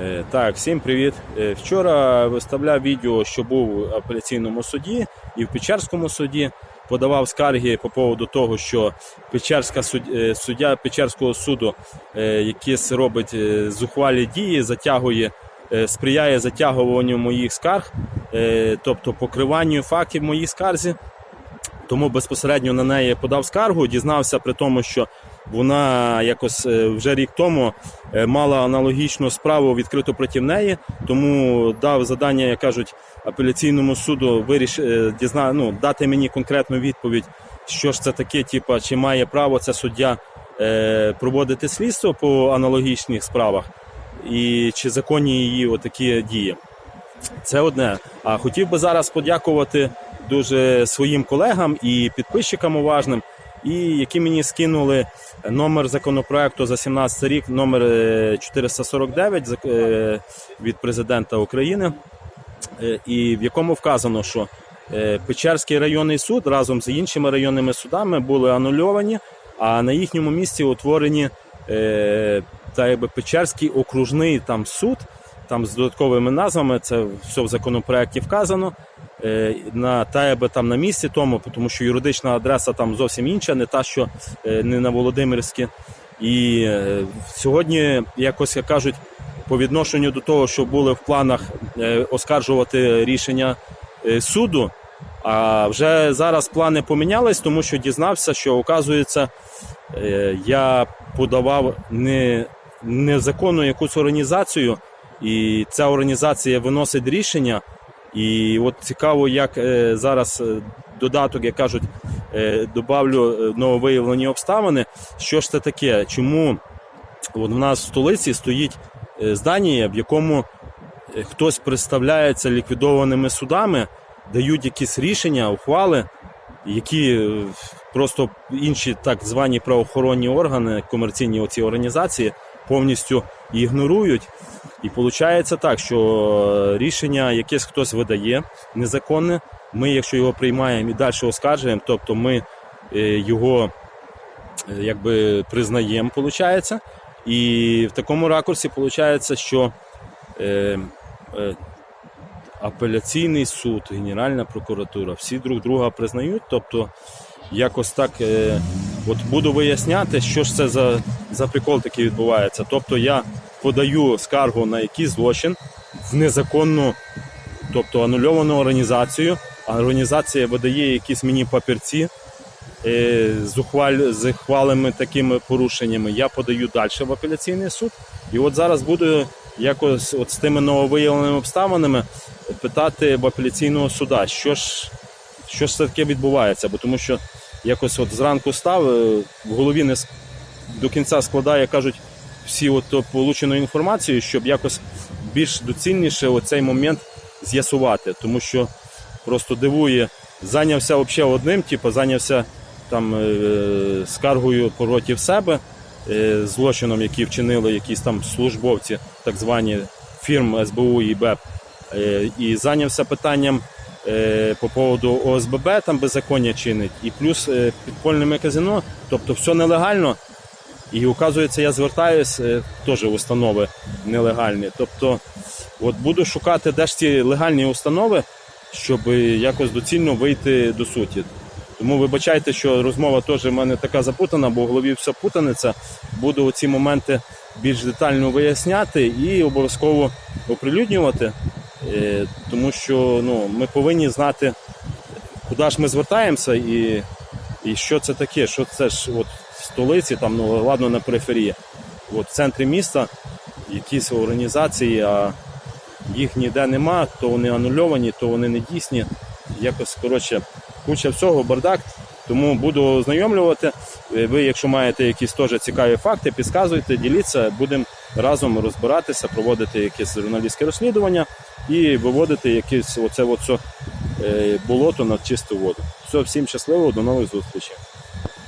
Е, Так, всім привіт. Е, Вчора виставляв відео, що був в апеляційному суді і в Печерському суді. Подавав скарги по поводу того, що Печерська суд- е, суддя Печерського суду якісь робить зухвалі дії, затягує, сприяє затягуванню моїх скарг, тобто покриванню фактів в моїй скарзі. Тому безпосередньо на неї подав скаргу, дізнався при тому, що вона якось е, вже рік тому е, мала аналогічну справу відкриту проти неї, тому дав завдання, як кажуть, апеляційному суду виріш, е, дізна, ну, дати мені конкретну відповідь, що ж це таке, типа, чи має право це суддя проводити слідство по аналогічних справах, і чи законні її отакі дії. Це одне. А хотів би зараз подякувати дуже своїм колегам і підписчикам уважним, і які мені скинули номер законопроекту за 17 рік, номер е, 449 е, від президента України, е, і в якому вказано, що е, Печерський районний суд разом з іншими районними судами були анульовані, а на їхньому місці утворені е, та якби Печерський окружний там суд, там з додатковими назвами, це все в законопроекті вказано. е, На та якби там на місці тому, тому що юридична адреса там зовсім інша, не та, що е, не на Володимирській. І е, сьогодні, якось як кажуть, по відношенню до того, що були в планах оскаржувати рішення суду. А вже зараз плани помінялись, тому що дізнався, що оказується, я подавав не незаконну якусь організацію, і ця організація виносить рішення. І от цікаво, як е, зараз е, додаток, як кажуть, е, добавлю нововиявлені обставини. Що ж це таке? Чому от в нас в столиці стоїть здання, в якому хтось представляється ліквідованими судами, дають якісь рішення, ухвали, які просто інші так звані правоохоронні органи, комерційні оці організації повністю ігнорують. І виходить так, що е, рішення якесь хтось видає незаконне. Ми, якщо його приймаємо і далі оскаржуємо, тобто ми е, його е, якби признаємо, виходить. І в такому ракурсі виходить, що апеляційний суд, Генеральна прокуратура, всі друг друга признають. Тобто, якось так от буду виясняти, що ж це за, за прикол такий відбувається. Тобто я подаю скаргу на якийсь злочин в незаконну, тобто анульовану організацію, організація видає якісь мені папірці. е, з ухвалими такими порушеннями я подаю далі в апеляційний суд. І от зараз буду якось от з тими нововиявленими обставинами питати в апеляційного суда, що ж, що ж таке відбувається, бо тому що якось от зранку став, е, в голові не до кінця складає, кажуть, всі от то получену інформацію, щоб якось більш доцільніше оцей момент з'ясувати, тому що просто дивує, зайнявся взагалі одним, типу, зайнявся там е, скаргою проти себе, е, злочином, який вчинили якісь там службовці, так звані фірм СБУ і БЕП, е, і зайнявся питанням е, по поводу ОСББ, там беззаконня чинить, і плюс е, підпольними казино, тобто все нелегально. І оказується, я звертаюсь е, теж установи нелегальні. Тобто, от буду шукати, де ж ці легальні установи, щоб якось доцільно вийти до суті. Тому вибачайте, що розмова теж в мене така запутана, бо в голові все путаниця. Буду ці моменти більш детально виясняти і обов'язково оприлюднювати, е, тому що ну, ми повинні знати, куди ж ми звертаємося і, і що це таке, що це ж от столиці, там, ну ладно, на периферії, от в центрі міста якісь організації, а їх ніде нема, то вони анульовані, то вони не дійсні. Якось коротше, куча всього, бардак. Тому буду ознайомлювати. Е, Ви, якщо маєте якісь теж цікаві факти, підказуйте, діліться, будемо разом розбиратися, проводити якесь журналістське розслідування і виводити якесь оце, оце болото на чисту воду. Все, всім щасливо, до нових зустрічей.